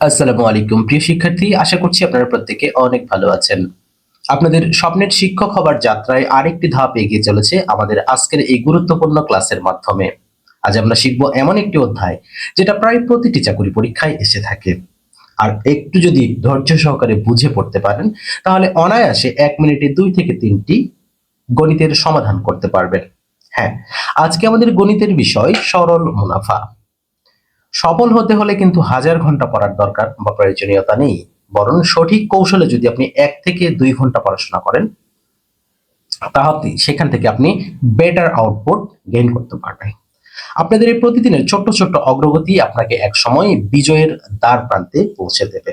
আসসালামু আলাইকুম। প্রিয় শিক্ষার্থী, আশা করছি আপনারা প্রত্যেকে অনেক ভালো আছেন। আপনাদের স্বপ্নের শিক্ষক হবার যাত্রায় আরেকটি ধাপ এগিয়ে চলেছে আমাদের আজকের এই গুরুত্বপূর্ণ ক্লাসের মাধ্যমে। আজ আমরা শিখব এমন একটি অধ্যায়, যেটা প্রায় প্রতিটি চাকরি পরীক্ষায় এসে থাকে। আর একটু যদি ধৈর্য সহকারে বুঝে পড়তে পারেন, তাহলে অনায়াসে এক মিনিটে দুই থেকে তিনটি গণিতের সমাধান করতে পারবেন। হ্যাঁ আজকে আমাদের গণিতের বিষয় সরল মুনাফা। সফল হতে হলে কিন্তু হাজার ঘণ্টা পড়ার দরকার বা প্রয়োজনীয়তা নেই। বরং সঠিক কৌশলে যদি আপনি এক থেকে দুই ঘণ্টা পড়াশোনা করেন, তাহলে সেখান থেকে আপনি বেটার আউটপুট গেইন করতে পারবেন। আপনাদের এই প্রতিদিনের ছোট্ট ছোট্ট অগ্রগতি আপনাকে এক সময় বিজয়ের দ্বার প্রান্তে পৌঁছে দেবে।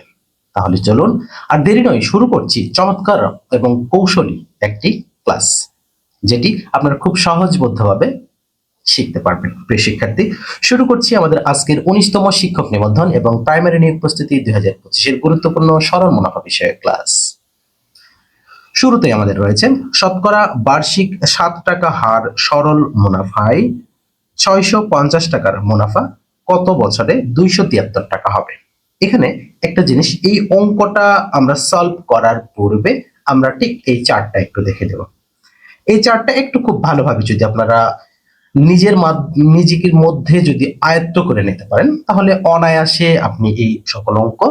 তাহলে চলুন আর দেরি নয়, শুরু করছি চমৎকার এবং কৌশলী একটি ক্লাস যেটি আপনারা খুব সহজবদ্ধভাবে শিখতে পারবেন। প্রিয় শিক্ষার্থী, শুরু করছি আমাদের আজকের উনিশতম শিক্ষক নিবন্ধন এবং প্রাইমারি নিয়োগ প্রস্তুতি দুই হাজার পঁচিশের গুরুত্বপূর্ণ সরল মুনাফা বিষয়ক ক্লাস শুরুতে আমাদের রয়েছে, শতকরা বার্ষিক সাত টাকা হার সরল মুনাফায় ছয়শো পঞ্চাশ টাকার মুনাফা কত বছরে দুইশো তিয়াত্তর টাকা হবে? এখানে একটা জিনিস, এই অঙ্কটা আমরা সলভ করার পূর্বে আমরা ঠিক এই চার্টটা একটু দেখে দেব। এই চার্টটা একটু খুব ভালোভাবে যদি আপনারা নিজের নিজের মধ্যে যদি আয়ত্ত করে নিতে পারেন, তাহলে অনায়াসে আপনি এই সকল অঙ্ক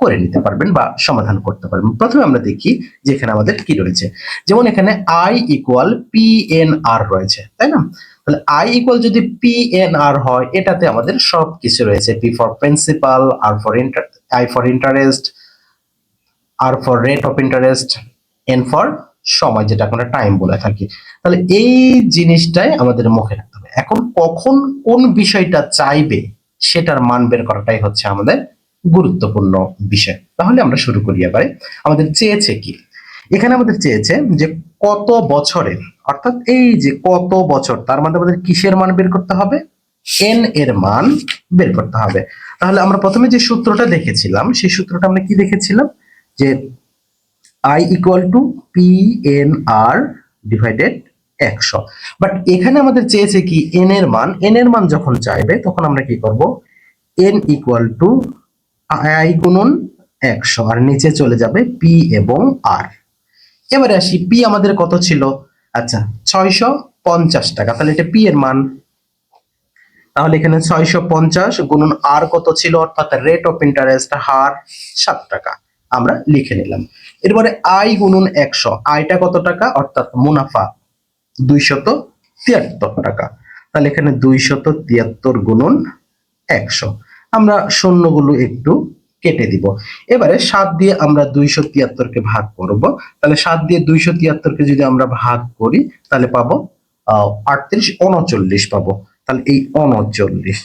করে নিতে পারবেন বা সমাধান করতে পারবেন। প্রথমে আমরা দেখি যে এখানে আমাদের কি রয়েছে। যেমন এখানে I equal P N R রয়েছে, তাই না? তাহলে আই ইকুয়াল যদি পি এন আর হয়, এটাতে আমাদের সব কিছু রয়েছে। P for principal R for inter I for interest R for rate of interest N for সময়, যেটা আমরা টাইম বলে থাকি। তাহলে এই জিনিসটাই আমাদের মুখে রাখতে হবে। এখন কখন কোন বিষয়টা চাইবে, সেটার মান বের করাটাই হচ্ছে আমাদের গুরুত্বপূর্ণ বিষয়। তাহলে আমরা শুরু করি এবারে। আমাদের চেয়েছে কি? এখানে আমাদের চেয়েছে যে কত বছরের, অর্থাৎ এই যে কত বছর, তার মানে আমাদের কিসের মান বের করতে হবে? এন এর মান বের করতে হবে। তাহলে আমরা প্রথমে যে সূত্রটা দেখেছিলাম, সেই সূত্রটা আমরা কি দেখেছিলাম? যে I equal to P N R divided একশো। বাট এখানে আমাদের চেয়েছে কি এন এর মান। এন এর মান যখন চাইবে, তখন আমরা কি করব? এন ইকুয়াল টু আই গুণন একশো। আর নিচে চলে যাবে পি এবং আর এবারে আসি পি আমাদের কত ছিল? আচ্ছা ছয়শো পঞ্চাশ টাকা। তাহলে এটা পি এর মান। তাহলে এখানে ছয়শো পঞ্চাশ গুণন আর কত ছিল? অর্থাৎ রেট অফ ইন্টারেস্ট হার সাত টাকা। আমরা লিখে নিলাম। এরপরে আই গুণন একশো। আইটা কত টাকা? অর্থাৎ মুনাফা দুইশত তিয়াত্তর টাকা। তাহলে এখানে দুইশত তিয়াত্তর গুণন একশো। আমরা শূন্যগুলো একটু কেটে দিব। এবারে সাত দিয়ে আমরা দুইশো তিয়াত্তরকে ভাগ করব। তাহলে সাত দিয়ে দুইশো তিয়াত্তরকে যদি আমরা ভাগ করি, তাহলে পাবো আটত্রিশ, উনচল্লিশ পাবো। তাহলে এই উনচল্লিশ।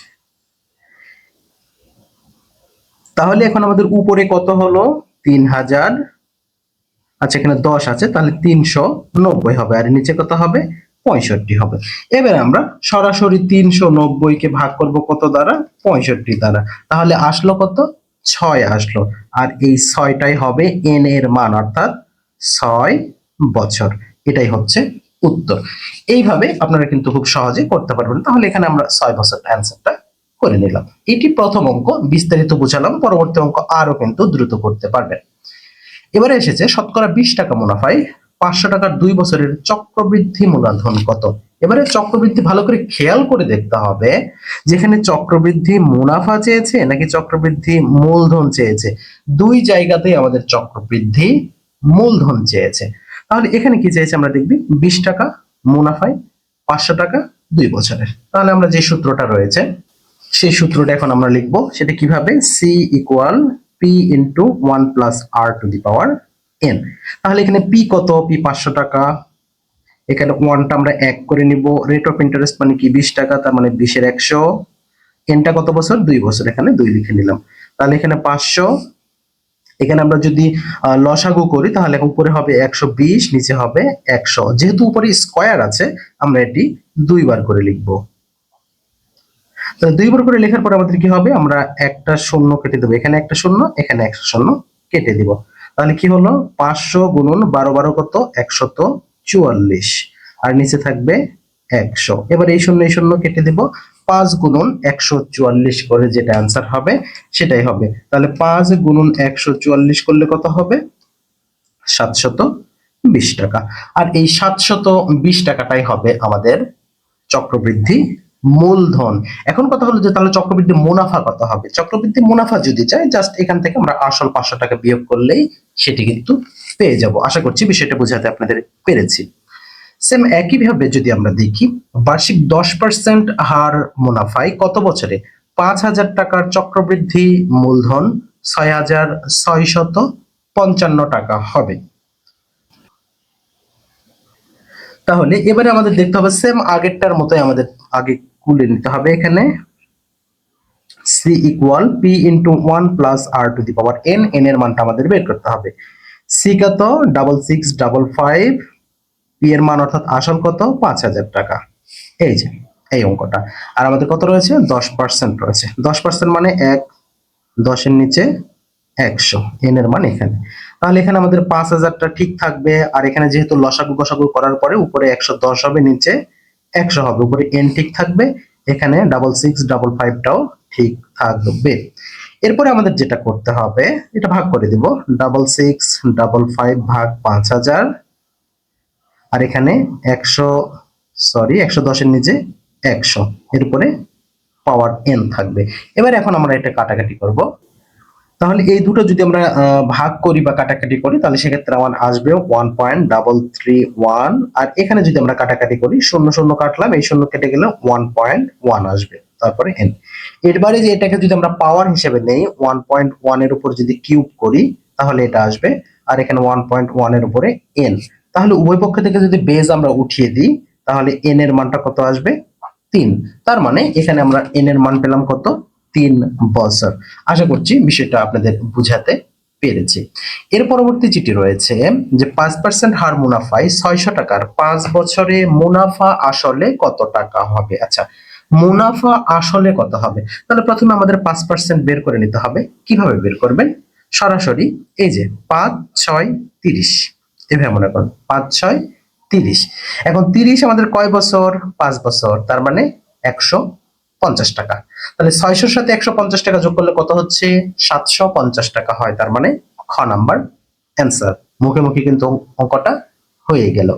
তাহলে এখন আমাদের উপরে কত হলো? তিন হাজার আচ্ছা এখানে দশ আছে, তাহলে তিনশো নব্বই হবে, আর নিচে কত হবে? পঁয়ষট্টি হবে। এবার আমরা সরাসরি তিনশো নব্বই কে ভাগ করব কত দ্বারা? পঁয়ষট্টি দ্বারা। তাহলে আসলো কত? ছয় আসলো। আর এই ছয়টাই হবে এন এর মান, অর্থাৎ ছয় বছর। এটাই হচ্ছে উত্তর। এইভাবে আপনারা কিন্তু খুব সহজে করতে পারবেন। তাহলে এখানে আমরা ছয় বছর অ্যান্সারটা করে নিলাম। এটি প্রথম অঙ্ক, বিস্তারিত বুঝালাম, পরবর্তী অঙ্ক আরও কিন্তু দ্রুত করতে পারবেন। এবারে এসেছে শতকরা বিশ টাকা মুনাফায় পাঁচশো টাকার দুই বছরের চক্রবৃদ্ধি মূলধন কত? এবারে চক্রবৃদ্ধি ভালো করে খেয়াল করে দেখতে হবে যেখানে চক্রবৃদ্ধি মুনাফা চেয়েছে নাকি চক্রবৃদ্ধি মূলধন চেয়েছে। দুই জায়গাতেই আমাদের চক্রবৃদ্ধি মূলধন চেয়েছে। তাহলে এখানে কি চেয়েছে আমরা দেখবি? বিশ টাকা মুনাফায় পাঁচশো টাকা দুই বছরের। তাহলে আমরা যে সূত্রটা রয়েছে, সেই সূত্রটা এখন আমরা লিখব। সেটা কীভাবে? C equal P into one plus R to the power N তাহলে এখানে পি কত? পি পাঁচশো টাকা। এখানে ওয়ানটা আমরা এক করে নিব। রেট অফ ইন্টারেস্ট মানে কি? বিশ টাকা, তার মানে বিশের একশো। এনটা কত বছর? দুই বছর। এখানে দুই লিখে নিলাম। তাহলে এখানে পাঁচশো। এখানে আমরা যদি লসাগু করি, তাহলে উপরে হবে একশো বিশ, নিচে হবে একশো। যেহেতু উপরে স্কোয়ার আছে, আমরা এটি দুইবার করে লিখব। দুইবার করে লেখার পর আমাদের কি হবে? আমরা একটা শূন্য কেটে দেবো। এখানে একটা শূন্য, এখানে একটা শূন্য কেটে দিব। তাহলে কি হলো? পাঁচশো গুণন বারো বারো কত? একশত চুয়াল্লিশ। আর নিচে থাকবে একশো। এবার এই শূন্য এই শূন্য কেটে দিব। পাঁচ গুণন একশো চুয়াল্লিশ করে যেটা অ্যান্সার হবে, সেটাই হবে। তাহলে পাঁচ গুণন একশো চুয়াল্লিশ করলে কত হবে? সাতশত বিশ টাকা। আর এই সাতশত বিশ টাকাটাই হবে আমাদের চক্রবৃদ্ধি মূলধন। এখন কথা হলো যে তাহলে চক্রবৃদ্ধি মুনাফা কত হবে? চক্রবৃদ্ধি মুনাফা যদি চাই জাস্ট এখান থেকে আমরা আসল পাঁচশো টাকা বিয়োগ করলেই সেটি কিন্তু পেয়ে যাব। আশা করছি বিষয়টা বোঝাতে আপনাদের পেরেছি। সেম একইভাবে যদি আমরা দেখি, বার্ষিক দশ পার্সেন্ট হার মুনাফায় কত বছরে? পাঁচ হাজার টাকার চক্রবৃদ্ধি মূলধন ছয় হাজার ছয়শত পঞ্চান্ন টাকা হবে। তাহলে এবারে আমাদের দেখতে হবে সেম আগেরটার মতোই আমাদের আগে কুলে নিতে হবে এখানে। C equal P into one plus R to the power N N এর মানটা আমাদের বের করতে হবে। সি কত? Double six double five P এর মান অর্থাৎ আসল কত? পাঁচ হাজার টাকা। এই যে, এই অঙ্কটা। আর আমাদের কত রয়েছে? দশ পার্সেন্ট রয়েছে। দশ পার্সেন্ট মানে এক, দশের নিচে একশো। এন এর মান এখানে। তাহলে এখানে আমাদের পাঁচ হাজারটা ঠিক থাকবে। আর এখানে যেহেতু লসাগু গসাগু করার পরে উপরে একশো দশ হবে, নিচে একশো হবে, উপরে এন ঠিক থাকবে, এখানে ডাবল সিক্স ডাবল ফাইভটাও ঠিক থাকবে। এরপরে আমাদের যেটা করতে হবে, এটা ভাগ করে দিব ডাবল সিক্স ডাবল ফাইভ ভাগ পাঁচ হাজার, আর এখানে একশো সরি একশো দশের নিচে একশো এরপরে পাওয়ার এন থাকবে। এবার এখন আমরা এটা কাটাকাটি করব। তাহলে এই দুটো যদি আমরা ভাগ করি বা কাটাকাটি করি, তাহলে সেক্ষেত্রে আমার আসবে one point double three one আর এখানে যদি আমরা কাটাকাটি করি, শূন্য শূন্য কাটলাম, এই শূন্য কেটে গেলে ওয়ান পয়েন্ট ওয়ান আসবে। তারপরে এন এরবারে যে এটাকে যদি আমরা পাওয়ার হিসেবে নেই ওয়ান পয়েন্ট ওয়ানের উপর যদি কিউব করি, তাহলে এটা আসবে। আর এখানে ওয়ান পয়েন্ট ওয়ানের উপরে এন তাহলে উভয় পক্ষ থেকে যদি বেজ আমরা উঠিয়ে দিই, তাহলে এন এর মানটা কত আসবে? তিন। তার মানে এখানে আমরা এন এর মান পেলাম কত? তিন বছর আশা করছি বিষয়টা আপনাদের বুঝাতে পেরেছি। এর পরবর্তী চিঠি রয়েছে যে, পাঁচ পার্সেন্ট হার মুনাফায় ছয়শো টাকার পাঁচ বছরে মুনাফা আসলে কত টাকা হবে? আচ্ছা মুনাফা আসলে কত হবে? তাহলে প্রথমে আমাদের পাঁচ পার্সেন্ট বের করে নিতে হবে। কীভাবে বের করবেন? সরাসরি এই যে, পাঁচ ছয় তিরিশ। এভাবে মনে করুন, পাঁচ ছয় তিরিশ। এখন তিরিশ আমাদের কয় বছর? পাঁচ বছর। তার মানে একশো পঞ্চাশ টাকা। তাহলে ছয়শোর সাথে একশো পঞ্চাশ টাকা যোগ করলে কত হচ্ছে? সাতশো পঞ্চাশ টাকা হয়, তার মানে খ নাম্বার অ্যান্সার মুখে মুখে কিন্তু অঙ্কটা হয়ে গেল।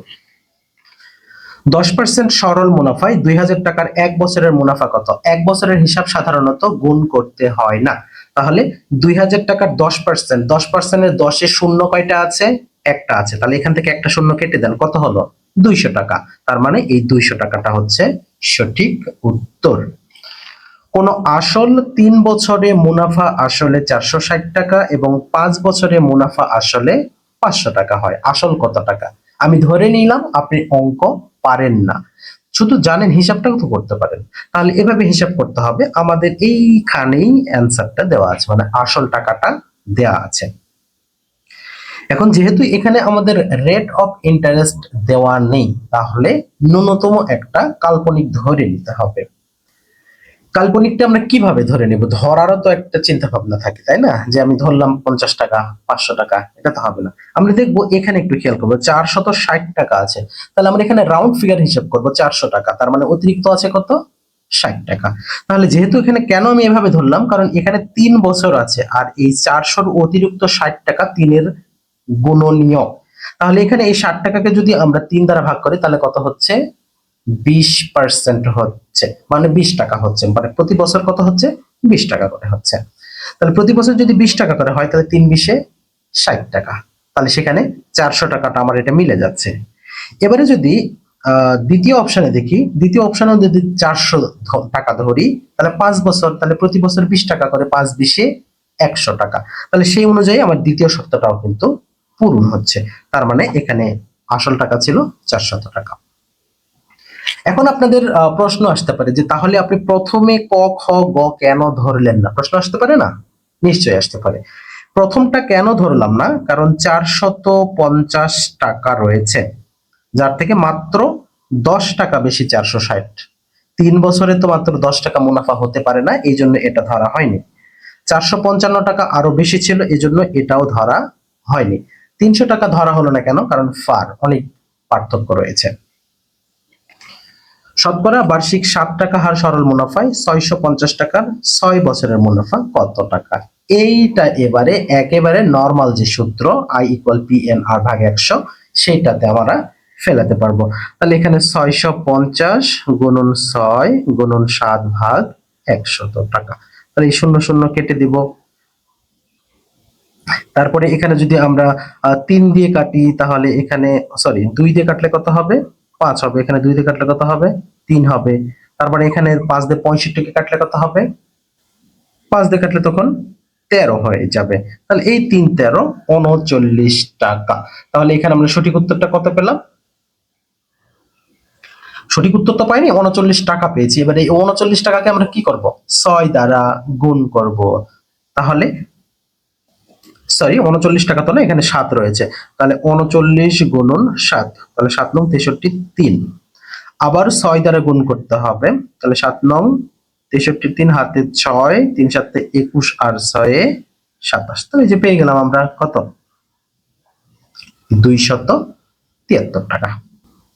দশ পার্সেন্ট সরল মুনাফায় দুই হাজার টাকার এক বছরের মুনাফা কত? এক বছরের হিসাব সাধারণত গুণ করতে হয় না। তাহলে দুই হাজার টাকার দশ পার্সেন্ট দশ পার্সেন্টের দশে শূন্য কয়টা আছে? একটা আছে। তাহলে এখান থেকে একটা শূন্য কেটে দেন, কত হলো? দুইশো টাকা। তার মানে এই দুইশো টাকাটা হচ্ছে সঠিক উত্তর। কোন আসল তিন বছরে মুনাফা আসলে চারশো ষাট টাকা এবং পাঁচ বছরে মুনাফা আসলে পাঁচশো টাকা হয়। আসল কত টাকা? আমি ধরে নিলাম আপনি অঙ্ক পারেন না। শুধু জানেন হিসাবটাও তো করতে পারেন। তাহলে এভাবে হিসাব করতে হবে। আমাদের এইখানেই অ্যান্সারটা দেওয়া আছে। মানে আসল টাকাটা দেওয়া আছে। এখন যেহেতু এখানে আমাদের রেট অফ ইন্টারেস্ট দেওয়া নেই, তাহলে ন্যূনতম একটা কাল্পনিক ধরে নিতে হবে। কাল্পনিকটা আমরা কীভাবে ধরে নেব? ধরারও তো একটা চিন্তা ভাবনা থাকে, তাই না? যে আমি ধরলাম পঞ্চাশ টাকা, পাঁচশো টাকা, এটা তো হবে না। আমরা দেখব এখানে একটু খেয়াল করব, চারশত ষাট টাকা আছে। তাহলে আমরা এখানে রাউন্ড ফিগার হিসাব করব, চারশো টাকা। তার মানে অতিরিক্ত আছে কত? ষাট টাকা। তাহলে যেহেতু এখানে কেন আমি এভাবে ধরলাম, কারণ এখানে তিন বছর আছে, আর এই চারশোর অতিরিক্ত ষাট টাকা তিনের গুণনীয় তাহলে এখানে এই ষাট টাকাকে যদি আমরা তিন দ্বারা ভাগ করি, তাহলে কত হচ্ছে? বিশ পার্সেন্ট হচ্ছে মানে বিশ টাকা হচ্ছে। মানে প্রতি বছর কত হচ্ছে? বিশ টাকা করে হচ্ছে। তাহলে প্রতি বছর যদি বিশ টাকা করে হয়, তাহলে তিন বিশে ষাট টাকা। তাহলে সেখানে চারশো টাকাটা আমার এটা মিলে যাচ্ছে। এবারে যদি দ্বিতীয় অপশনে দেখি, দ্বিতীয় অপশনে যদি চারশো টাকা ধরি, তাহলে পাঁচ বছর, তাহলে প্রতি বছর বিশ টাকা করে পাঁচ বিশে একশো টাকা। তাহলে সেই অনুযায়ী আমার দ্বিতীয় শর্তটাও কিন্তু পূরণ হচ্ছে। তার মানে এখানে আসল টাকা ছিল চারশত টাকা। এখন আপনাদের প্রশ্ন আসতে পারে যে তাহলে আপনি প্রথমে ক, খ, গ কেন ধরলেন না? প্রশ্ন আসতে পারে না? নিশ্চয়ই আসতে পারে। প্রথমটা কেন ধরলাম না? কারণ চারশত পঞ্চাশ টাকা রয়েছে। যার থেকে মাত্র দশ টাকা বেশি চারশো ষাট। তিন বছরে তো মাত্র দশ টাকা মুনাফা হতে পারে না, এই জন্য এটা ধরা হয়নি। চারশো পঞ্চান্ন টাকা আরও বেশি ছিল, এই জন্য এটাও ধরা হয়নি। তিনশো টাকা ধরা হলো না কেন? কারণ ফার, অনেক পার্থক্য রয়েছে। শতকরা বার্ষিক সাত টাকা হার সরল মুনাফায় ছয়শো পঞ্চাশ টাকার ছয় বছরের মুনাফা কত টাকা? এইটা এবারে একেবারে নর্মাল যে সূত্র I equal P N R ভাগ একশো, সেইটাতে আমরা ফেলাতে পারব। তাহলে এখানে ছয়শো পঞ্চাশ গুণন ছয় গুণন সাত ভাগ একশত টাকা। তাহলে এই শূন্য শূন্য কেটে দিব। তারপরে এখানে যদি আমরা তিন দিয়ে কাটি, তাহলে এখানে সরি দুই দিয়ে কাটলে কত হবে? পাঁচ হবে, এখানে দুই দিয়ে কাটলে কত হবে? তিন হবে। তারপরে এখানে পাঁচ দিয়ে পঁয়ষট্টিকে কাটলে কত হবে? পাঁচ দিয়ে কাটলে তখন তেরো হয়ে যাবে। তাহলে এই তিন তেরো উনচল্লিশ টাকা। তাহলে এখানে আমরা সঠিক উত্তরটা কত পেলাম? সঠিক উত্তর তো পাইনি, উনচল্লিশ টাকা পেয়েছি। এবারে এই উনচল্লিশ টাকাকে আমরা কি করব? ছয় দ্বারা গুণ করব। তাহলে সরি উনচল্লিশ টাকা তো না এখানে সাত রয়েছে। তাহলে উনচল্লিশ গুণন সাত, তাহলে সাত নং তেষট্টি তিন। আবার ছয় দ্বারা গুণ করতে হবে, তাহলে সাত নং তেষট্টি তিন হাতে ছয়, তিন সাতে একুশ আর ছয়ে সাতাশ। তাহলে যে পেয়ে গেলাম আমরা কত? দুইশত তিয়াত্তর টাকা।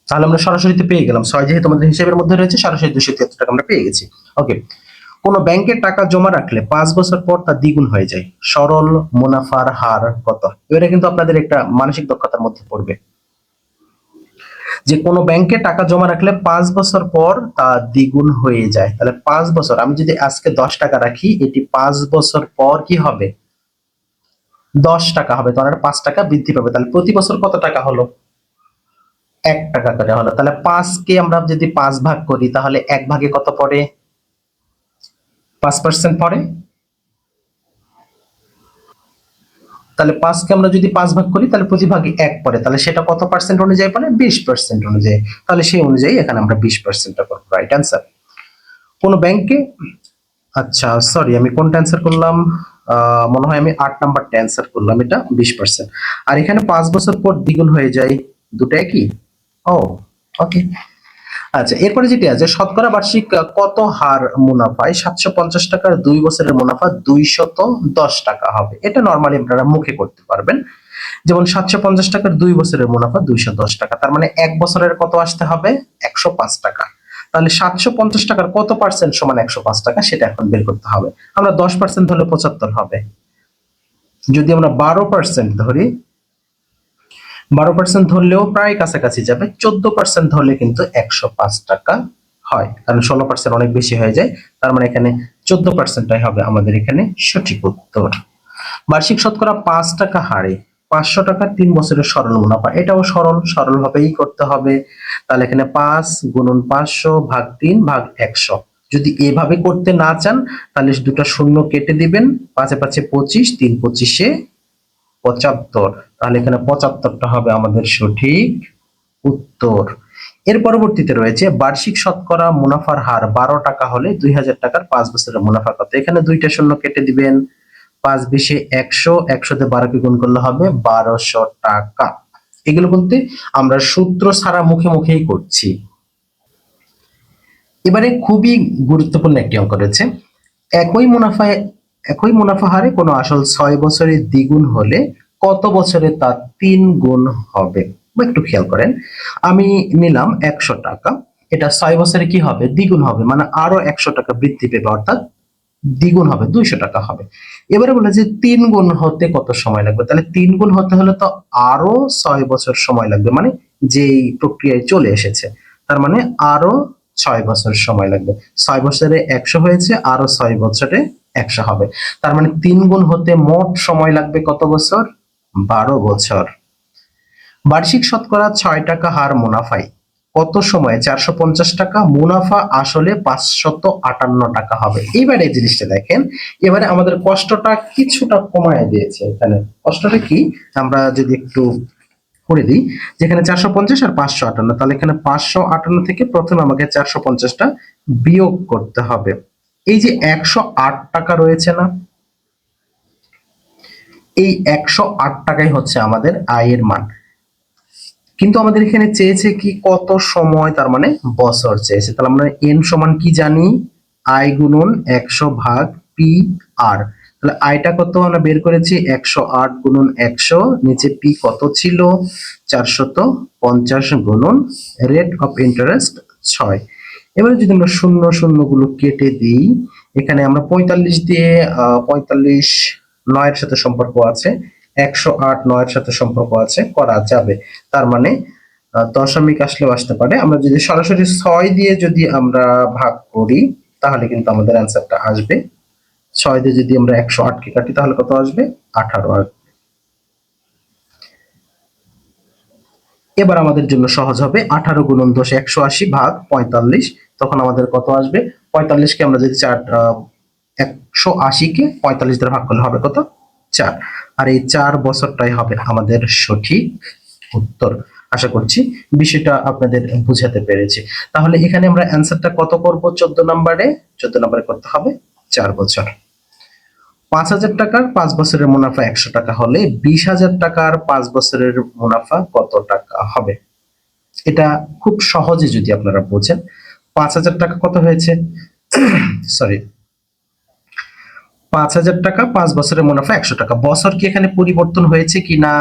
তাহলে আমরা সরাসরিতে পেয়ে গেলাম। ছয় যেহেতু আমাদের হিসেবের মধ্যে রয়েছে, সরাসরি দুশো তিয়াত্তর টাকা আমরা পেয়ে গেছি। ওকে কোন ব্যাংকে টাকা জমা রাখলে পাঁচ বছর পর তা দ্বিগুণ হয়ে যায়। সরল মুনাফার হার কত? এবারে কিন্তু আপনাদের একটা মানসিক দক্ষতার মধ্যে পড়বে। যে কোনো ব্যাংকে টাকা জমা রাখলে পাঁচ বছর পর তা দ্বিগুণ হয়ে যায়। তাহলে পাঁচ বছর, আমি যদি আজকে দশ টাকা রাখি, এটি পাঁচ বছর পর কি হবে? দশ টাকা হবে, তাহলে পাঁচ টাকা বৃদ্ধি পাবে। তাহলে প্রতি বছর কত টাকা হলো? এক টাকা করে হলো। তাহলে পাঁচকে আমরা যদি পাঁচ ভাগ করি, তাহলে এক ভাগে কত পড়ে? পাঁচ পার্সেন্ট পড়ে তাহলে পাঁচকে আমরা যদি পাঁচ ভাগ করি, তাহলে প্রতি ভাগে এক পরে। তাহলে সেটা কত পার্সেন্ট অনুযায়ী পড়ে? বিশ পার্সেন্ট অনুযায়ী। তাহলে সেই অনুযায়ী এখানে আমরা বিশ পার্সেন্টটা করব। রাইট অ্যান্সার কোনো ব্যাংকে আচ্ছা সরি আমি কোনটা অ্যান্সার করলাম? মনে হয় আমি আট নাম্বারটা অ্যান্সার করলাম এটা, বিশ পার্সেন্ট আর এখানে পাঁচ বছর পর দ্বিগুণ হয়ে যায়। দুটো একই? ও ওকে আচ্ছা এরপরে যেটি আছে, শতকরা বার্ষিক কত হার মুনাফায় সাতশো পঞ্চাশ টাকার দুই বছরের মুনাফা দুইশত দশ টাকা হবে। এটা নর্মালি আপনারা মুখে করতে পারবেন। যেমন সাতশো পঞ্চাশ টাকার দুই বছরের মুনাফা দুইশো দশ টাকা। তার মানে এক বছরের কত আসতে হবে? একশো পাঁচ টাকা। তাহলে সাতশো পঞ্চাশ টাকার কত পার্সেন্ট সমান একশো পাঁচ টাকা? সেটা এখন বের করতে হবে। আমরা দশ পার্সেন্ট ধরলে পঁচাত্তর হবে। যদি আমরা বারো পার্সেন্ট ধরি বারো পার্সেন্ট ধরলেও প্রায় কাছাকাছি যাবে, চোদ্দ পার্সেন্ট ধরলে কিন্তু একশো পাঁচ টাকা হয়, কারণ ষোলো পার্সেন্ট অনেক বেশি হয়ে যায়, তার মানে এখানে চোদ্দ পার্সেন্টটাই হবে আমাদের এখানে সঠিক উত্তর। বার্ষিক শতকরা পাঁচ টাকা হারে, পাঁচশো টাকার তিন বছরের সরল মুনাফা, এটাও সরল সরল ভাবেই করতে হবে। তাহলে এখানে পাঁচ গুণন পাঁচশো ভাগ তিন ভাগ একশো। যদি এভাবে করতে না চান, তাহলে দুটো শূন্য কেটে দিবেন, পাঁচে পাঁচে পঁচিশ, তিন পঁচিশে পঁচাত্তর। তাহলে এখানে পঁচাত্তরটা হবে আমাদের সঠিক উত্তর। এর পরবর্তীতে রয়েছে বার্ষিক শতকরা মুনাফার হার বারো টাকা হলে দুই হাজার টাকার পাঁচ বছরের মুনাফা কত? এখানে দুইটা শূন্য কেটে দিবেন। পাঁচ বিশে একশো, একশোতে বারোকে গুণ করলে হবে বারোশো টাকা। এগুলো বলতে আমরা সূত্র ছাড়া মুখে মুখেই করছি। এবারে খুবই গুরুত্বপূর্ণ একটি অঙ্ক রয়েছে। একই মুনাফায় একই মুনাফা হারে কোনো আসল ছয় বছরে দ্বিগুণ হলে কত বছরে তা তিন গুণ হবে একটু খেয়াল করেন। আমি নিলাম একশো টাকা। এটা ছয় বছরে কি হবে? দ্বিগুণ হবে। মানে আরও একশো টাকা বৃদ্ধি পেবে, অর্থাৎ দ্বিগুণ হবে, দুইশো টাকা হবে। এবারে বলে যে তিন গুণ হতে কত সময় লাগবে? তাহলে তিন গুণ হতে হলে তো আরও ছয় বছর সময় লাগবে। মানে যেই প্রক্রিয়ায় চলে এসেছে, তার মানে আরও ছয় বছর সময় লাগবে। ছয় বছরে একশো হয়েছে, আরও ছয় বছরে একশো হবে। তার মানে তিন গুণ হতে মোট সময় লাগবে কত বছর? বারো বছর। বার্ষিক শতকরা ছয় টাকা হার মুনাফায়। কত সময়ে? চারশো পঞ্চাশ টাকা, মুনাফা আসলে পাঁচশত আটান্ন টাকা হবে। এইবার এই জিনিসটা দেখেন, এবারে আমাদের কষ্টটা কিছুটা কমায় দিয়েছে এখানে। কষ্টটা কি? আমরা যদি একটু করে দিই, যেখানে চারশো পঞ্চাশ আর পাঁচশো আটান্ন। তাহলে এখানে পাঁচশো আটান্ন থেকে প্রথমে আমাকে চারশো পঞ্চাশটা বিয়োগ করতে হবে। এই যে একশো আট টাকা রয়েছে না, এই একশো আট টাকাই হচ্ছে আমাদের আয়ের মান। কিন্তু আমাদের এখানে চেয়েছে কি কত সময়, তার মানে বছর চেয়েছে। তাহলে আমরা এন সমান কি জানি? আই গুণন একশো ভাগ পি আর তাহলে আইটা কত আমরা বের করেছি? একশো আট গুণন একশো, নিচে পি কত ছিল? চারশত পঞ্চাশ গুণন রেট অফ ইন্টারেস্ট ছয়। এবারে যদি আমরা শূন্য শূন্যগুলো কেটে দিই, এখানে আমরা পঁয়তাল্লিশ দিয়ে পঁয়তাল্লিশ নয়ের সাথে সম্পর্ক আছে, একশো আট নয়ের সাথে সম্পর্ক আছে, করা যাবে। তার মানে দশমিক আসলেও আসতে পারে। আমরা যদি সরাসরি ছয় দিয়ে যদি আমরা ভাগ করি, তাহলে কিন্তু আমাদের অ্যান্সারটা আসবে। ছয় দিয়ে যদি আমরা একশো আটকে কাটি, তাহলে কত আসবে? আঠারো আসবে। এবার আমাদের জন্য সহজ হবে আঠারো গুণন দশ একশো আশি ভাগ পঁয়তাল্লিশ। তখন আমাদের কত আসবে? পঁয়তাল্লিশকে আমরা যদি চার একশো আশিকে পঁয়তাল্লিশ দ্বারা ভাগ করলে হবে কত? চার। আর এই চার বছরটাই হবে আমাদের সঠিক উত্তর। আশা করছি বিষয়টা আপনাদের বুঝাতে পেরেছি। তাহলে এখানে আমরা অ্যান্সারটা কত করব? চোদ্দ নম্বরে? চোদ্দ নম্বরে করতে হবে চার বছর। পাঁচ হাজার টাকার পাঁচ বছরের মুনাফা একশো টাকা হলে বিশ হাজার টাকার পাঁচ বছরের মুনাফা কত টাকা হবে? এটা খুব সহজে যদি আপনারা বোঝেন। পাঁচ হাজার টাকা কত হয়েছে? সরি পাঁচ হাজার টাকা পাঁচ বছরের মুনাফা একশো টাকা। বছর কি এখানে পরিবর্তন হয়েছে কি না?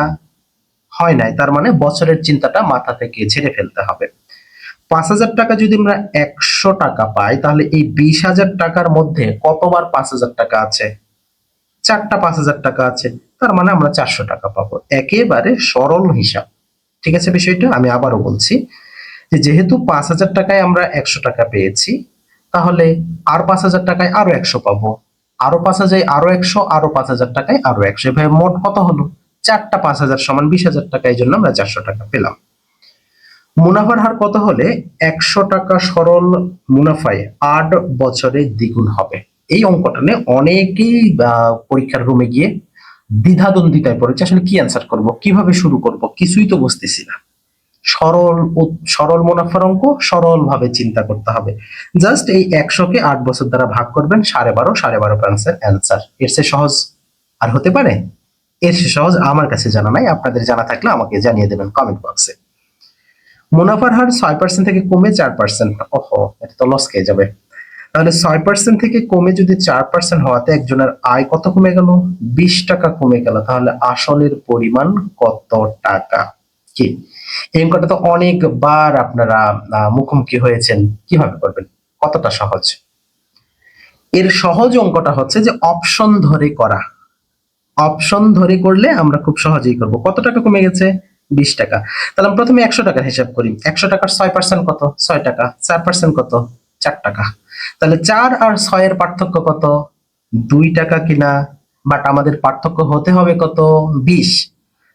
হয় নাই। তার মানে বছরের চিন্তাটা মাথা থেকে ঝেড়ে ফেলতে হবে। পাঁচ হাজার টাকা যদি আমরা একশো টাকা পাই, তাহলে এই বিশ হাজার টাকার মধ্যে কতবার পাঁচ হাজার টাকা আছে? চারটা পাঁচ হাজার টাকা আছে, তার মানে আমরা চারশো টাকা পাবো। একেবারে সরল হিসাব। ঠিক আছে বিষয়টা? আমি আবারও বলছি যে যেহেতু পাঁচ হাজার টাকায় আমরা একশো টাকা পেয়েছি, তাহলে আর পাঁচ হাজার টাকায় আরও একশো পাবো। আরও পাঁচ হাজার আরও একশো, আরও পাঁচ হাজার টাকায় আরও একশো। এভাবে মোট কত হলো? চারটা পাঁচ হাজার সমান বিশ হাজার টাকা, এই জন্য আমরা চারশো টাকা পেলাম। মুনাফার হার কত হলে? একশো টাকা সরল মুনাফায় আট বছরে দ্বিগুণ হবে। এই অঙ্কটা নিয়ে অনেকেই পরীক্ষার রুমে গিয়ে দ্বিধাদ্বন্দ্বিতায় পড়েছে। আসলে কি অ্যান্সার করব? কীভাবে শুরু করব? কিছুই তো বুঝতেছি না। সরল সরল মুনাফার অঙ্ক সরল ভাবে চিন্তা করতে হবে। জাস্ট এই একশোকে আট বছর দ্বারা ভাগ করবেন, সাড়ে বারো সাড়ে বারো পার্সেন্ট অ্যান্সার এর চেয়ে সহজ আর হতে পারে? এর চেয়ে সহজ আমার কাছে জানা নাই। আপনাদের জানা থাকলে আমাকে জানিয়ে দেবেন কমেন্ট বক্সে মুনাফার হার ছয় পার্সেন্ট থেকে কমে চার পার্সেন্ট ওহো, এটা তো লস খেয়ে যাবে। তাহলে ছয় পার্সেন্ট থেকে কমে যদি চার পার্সেন্ট হওয়াতে একজনের আয় কত কমে গেল? বিশ টাকা কমে গেল। তাহলে আসলের পরিমাণ কত টাকা? কি? এই অঙ্কটা তো অনেকবার আপনারা মুখোমুখি হয়েছেন। কীভাবে করবেন? কতটা সহজ? এর সহজ অঙ্কটা হচ্ছে যে অপশন ধরে করা। অপশন ধরে করলে আমরা খুব সহজেই করব। কত টাকা কমে গেছে? বিশ টাকা। তাহলে প্রথমে একশো টাকার হিসাব করি। একশো টাকার ছয় পার্সেন্ট কত? ছয় টাকা। চার পার্সেন্ট কত? চার টাকা। তাহলে চার আর ছয়ের পার্থক্য কত? দুই টাকা কিনা? বাট আমাদের পার্থক্য হতে হবে কত? বিশ।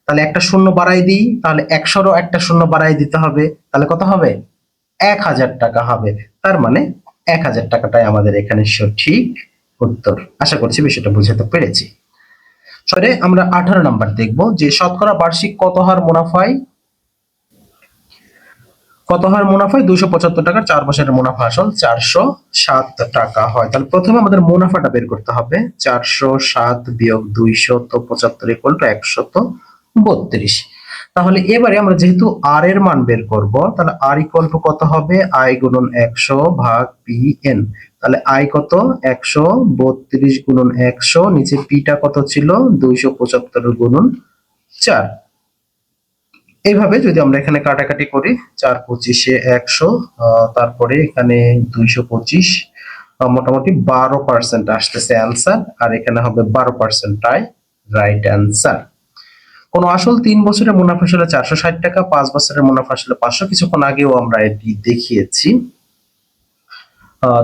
তাহলে একটা শূন্য বাড়াই দিই, তাহলে একশোরও একটা শূন্য বাড়াই দিতে হবে, তাহলে কত হবে? এক হাজার টাকা হবে। তার মানে এক হাজার টাকাটাই আমাদের এখানে সঠিক উত্তর। আশা করছি বিষয়টা বুঝাতে পেরেছি। সরে আমরা আঠারো নাম্বার দেখব যে শতকরা বার্ষিক কত হার মুনাফায় কত হার মুনাফায় দুইশো পঁচাত্তর টাকার চার বছরের মুনাফা আসল চারশো সাত টাকা হয়। তাহলে প্রথমে আমাদের মুনাফাটা বের করতে হবে। চারশো সাত বিয়োগ দুইশো তো পঁচাত্তর ইকুয়াল টু একশো তো বত্রিশ। তাহলে এবারে আমরা যেহেতু আর এর মান বের করব, তাহলে আর ইকুয়াল টু কত হবে? আই গুণন একশো ভাগ পি এন তাহলে আই কত? একশো বত্রিশ গুণন একশো। নিচে পিটা কত ছিল? দুইশো পঁচাত্তর গুণন চার। এইভাবে যদি আমরা এখানে কাটাকাটি করি, চার পঁচিশে একশো তারপরে এখানে দুইশো পঁচিশ মোটামুটি বারো পার্সেন্ট আসতেছে অ্যান্সার আর এখানে হবে বারো পার্সেন্টটাই রাইট অ্যান্সার কোন আসল তিন বছরের মুনাফা আসলে চারশো ষাট টাকা, পাঁচ বছরের মুনাফা আসলে পাঁচশো, কিছুক্ষণ আগেও আমরা এটি দেখিয়েছি।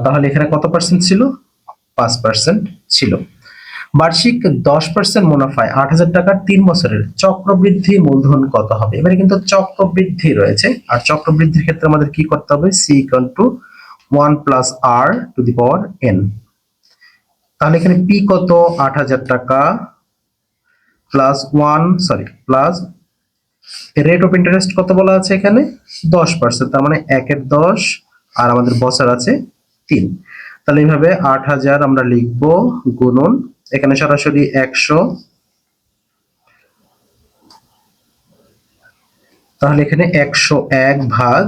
তাহলে এখানে কত পার্সেন্ট ছিল? পাঁচ পার্সেন্ট ছিল। বার্ষিক দশ পার্সেন্ট মুনাফায় আট হাজার টাকার তিন বছরের চক্রবৃদ্ধি মূলধন কত হবে? এবারে কিন্তু চক্রবৃদ্ধি রয়েছে। আর চক্রবৃদ্ধির ক্ষেত্রে আমাদের কি করতে হবে? C equal to one plus R to the power N তাহলে এখানে পি কত? আট হাজার টাকা plus one sorry plus rate of interest কত বলা আছে এখানে? দশ পার্সেন্ট তার মানে একের দশ আর আমাদের বছর আছে তিন। তাহলে এইভাবে আট হাজার আমরা লিখব গুণন এখানে সরাসরি একশো। তাহলে এখানে একশো এক ভাগ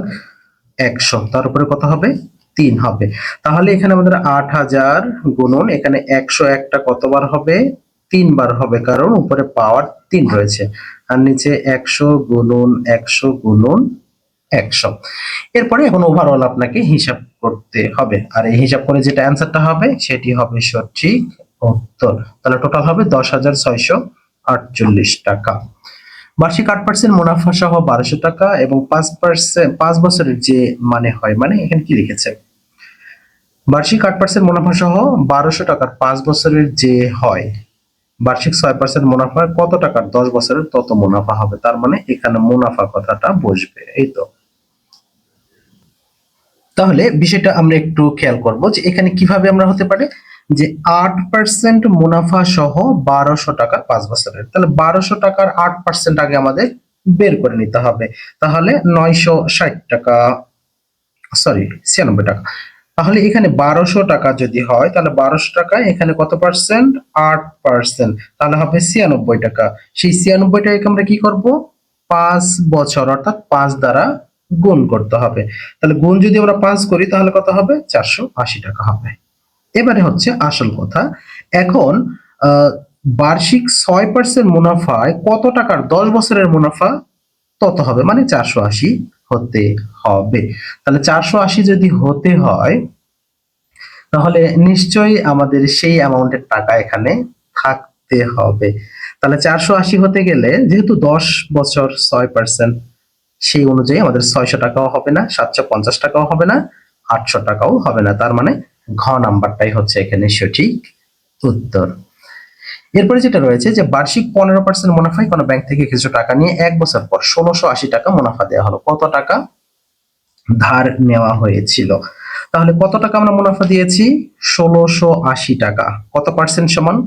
একশো তার উপরে কত হবে? তিন হবে। তাহলে এখানে আমাদের আট হাজার গুণন, এখানে একশো একটা কতবার হবে? তিনবার হবে, কারণ উপরে পাওয়ার তিন রয়েছে। আর নিচে একশো গুণন একশো গুণন একশো। এরপরে এখন ওভারঅল আপনাকে হিসাব করতে হবে। আর এই হিসাব করে যেটা অ্যান্সারটা হবে, সেটি হবে সঠিক উত্তর তাহলে টোটাল হবে দশ হাজার আটচল্লিশ টাকা। বার্ষিক আট পার্সেন্ট মুনাফা সহ বারোশো টাকা এবং পাঁচ পার্সেন্ট পাঁচ বছরের যে মানে হয় মানে এখানে কি লিখেছে? বার্ষিক আট পার্সেন্ট মুনাফা সহ বারোশো টাকার পাঁচ বছরের যে হয়, বার্ষিক ছয় পার্সেন্ট মুনাফা কত টাকার? দশ বছরের তত মুনাফা হবে। তার মানে এখানে মুনাফা কথাটা বসবে, এই তো। তাহলে বিষয়টা আমরা একটু খেয়াল করব যে এখানে কীভাবে আমরা হতে পারে? যে আট পার্সেন্ট মুনাফা সহ বারোশো টাকা পাঁচ বছরের। তাহলে বারোশো টাকার আট পার্সেন্ট আগে আমাদের বের করে নিতে হবে। তাহলে নয়শো ষাট টাকা সরি ছিয়ানব্বই টাকা। তাহলে এখানে বারোশো টাকা যদি হয়, তাহলে বারোশো টাকা এখানে কত পার্সেন্ট আট পার্সেন্ট তাহলে হবে ছিয়ানব্বই টাকা। সেই ছিয়ানব্বই টাকাকে আমরা কি করব? পাঁচ বছর, অর্থাৎ পাঁচ দ্বারা গুণ করতে হবে। তাহলে গুণ যদি আমরা পাঁচ করি, তাহলে কত হবে? চারশো আশি টাকা হবে। এবারে হচ্ছে আসল কথা। এখন বার্ষিক ছয় পার্সেন্ট মুনাফায় কত টাকার দশ বছরের মুনাফা? তত হবে মানে চারশো আশি হতে হবে। তাহলে চারশো আশি যদি হতে হয়, তাহলে নিশ্চয়ই আমাদের সেই অ্যামাউন্টের টাকা এখানে থাকতে হবে। তাহলে চারশো আশি হতে গেলে, যেহেতু দশ বছর ছয় পার্সেন্ট সেই অনুযায়ী আমাদের ছয়শো টাকাও হবে না, সাতশো পঞ্চাশ টাকাও হবে না, আটশো টাকাও হবে না। তার মানে ঘ নাম্বারটাই হচ্ছে এখানে সঠিক উত্তর। এরপরে যেটা রয়েছে যে বার্ষিক পনেরো পার্সেন্ট মুনাফায় কোনো ব্যাংক থেকে কিছু টাকা নিয়ে এক বছর পর ষোলোশো আশি টাকা মুনাফা দেওয়া হলো। কত টাকা? ধার নেওয়া হয়েছিল। তাহলে কত টাকা আমরা মুনাফা দিয়েছি? ষোলোশো আশি টাকা। কত পার্সেন্ট সমান?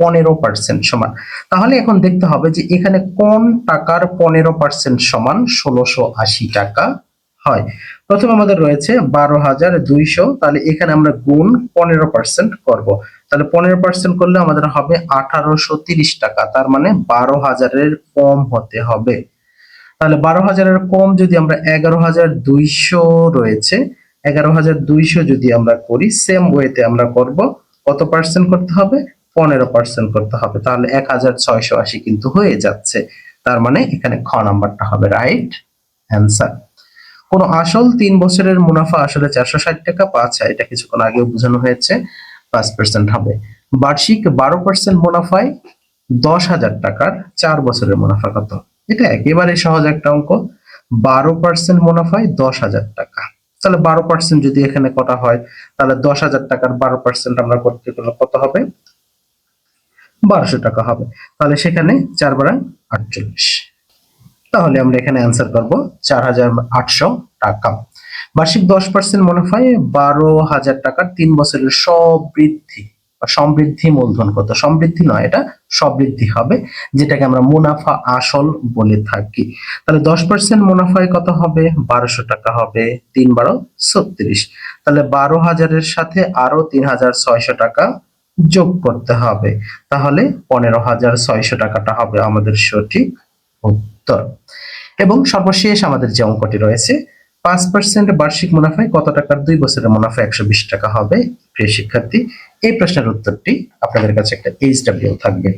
পনেরো পার্সেন্ট সমান। তাহলে এখন দেখতে হবে যে এখানে কোন টাকার পনেরো পার্সেন্ট সমান ষোলোশো আশি টাকা হয়। প্রথমে আমাদের রয়েছে বারো হাজার দুইশো, তাহলে এখানে আমরা গুণ পনেরো পার্সেন্ট করব। তাহলে পনেরো পার্সেন্ট করলে আমাদের হবে আঠারোশো তিরিশ টাকা, তার মানে বারো হাজারের কম হতে হবে। তাহলে বারো হাজারের কম যদি আমরা এগারো হাজার দুইশো রয়েছে, এগারো হাজার দুইশো যদি আমরা করি সেম ওয়েতে আমরা করব, কত পার্সেন্ট করতে হবে? পনেরো পার্সেন্ট করতে হবে, তাহলে এক হাজার ছয়শো আশি কিন্তু হয়ে যাচ্ছে। তার মানে এখানে খ নাম্বারটা হবে রাইট অ্যান্সার কোন আসল তিন বছরের মুনাফা আসলে চারশো ষাট টাকা, পাঁচ, এটা কিছুক্ষণ আগেও বোঝানো হয়েছে, পাঁচ পার্সেন্ট হবে। বার্ষিক বারো পার্সেন্ট মুনাফায় দশ হাজার টাকার চার বছরের মুনাফা কত? এটা একেবারে সহজ একটা অঙ্ক। বারো পার্সেন্ট মুনাফায় দশ হাজার টাকা। তাহলে বারো পার্সেন্ট যদি এখানে কটা হয়, তাহলে দশ হাজার টাকার বারো পার্সেন্ট আমরা করতে গেলে কত হবে? বারোশো টাকা হবে। তাহলে সেখানে চার বারা আটচল্লিশ। তাহলে আমরা এখানে অ্যান্সার করব চার হাজার আটশো টাকা। বার্ষিক দশ পার্সেন্ট মুনাফায় বারো হাজার টাকার তিন বছরের সমৃদ্ধি বা সমৃদ্ধি মূলধন কত? সমৃদ্ধি নয়, এটা সমৃদ্ধি হবে, যেটাকে আমরা মুনাফা আসল বলে থাকি। তাহলে দশ পার্সেন্ট মুনাফায় কত হবে? বারোশো টাকা হবে, তিন বারো ছত্রিশ। তাহলে বারো হাজারের সাথে আরও তিন হাজার ছয়শো টাকা যোগ করতে হবে। তাহলে পনেরো হাজার ছয়শো টাকাটা হবে আমাদের সঠিক উত্তর। এবং সর্বশেষ আমাদের যে অঙ্কটি রয়েছে, পাঁচ পার্সেন্ট বার্ষিক মুনাফায় কত টাকার দুই বছরের মুনাফা একশো বিশ টাকা হবে? প্রিয় শিক্ষার্থী, এই প্রশ্নের উত্তরটি আপনাদের কাছে একটা এইচ ডাব্লিউ থাকবে।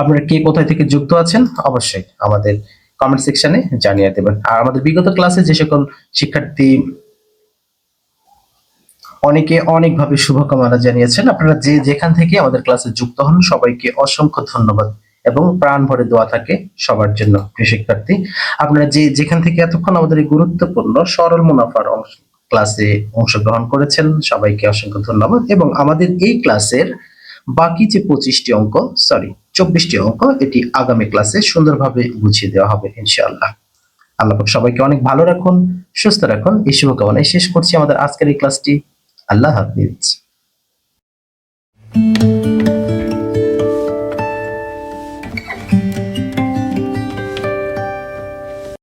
আপনারা কে কোথায় থেকে যুক্ত আছেন? অবশ্যই আমাদের কমেন্ট সেকশনে জানিয়ে দেবেন। আর আমাদের বিগত ক্লাসে যে সকল শিক্ষার্থী অনেকে অনেকভাবে শুভকামনা জানিয়েছেন, আপনারা যে যেখান থেকে আমাদের ক্লাসে যুক্ত হন, সবাইকে অসংখ্য ধন্যবাদ। এবং প্রাণ ভরে দোয়া থাকে সবার জন্য শিক্ষার্থী। আপনারা যে যেখান থেকে এতক্ষণ আমাদের গুরুত্বপূর্ণ, সরল মুনাফার অংশ ক্লাসে অংশগ্রহণ করেছেন, সবাইকে অসংখ্য ধন্যবাদ। এবং আমাদের এই ক্লাসের বাকি যে পঁচিশটি অঙ্ক সরি চব্বিশটি অঙ্ক, এটি আগামী ক্লাসে সুন্দরভাবে বুঝিয়ে দেওয়া হবে, ইনশাআল্লাহ। আল্লাহ সবাইকে অনেক ভালো রাখুন, সুস্থ রাখুন। এই শুভকামনায় শেষ করছি আমাদের আজকের এই ক্লাসটি। আল্লাহ হাফিজ।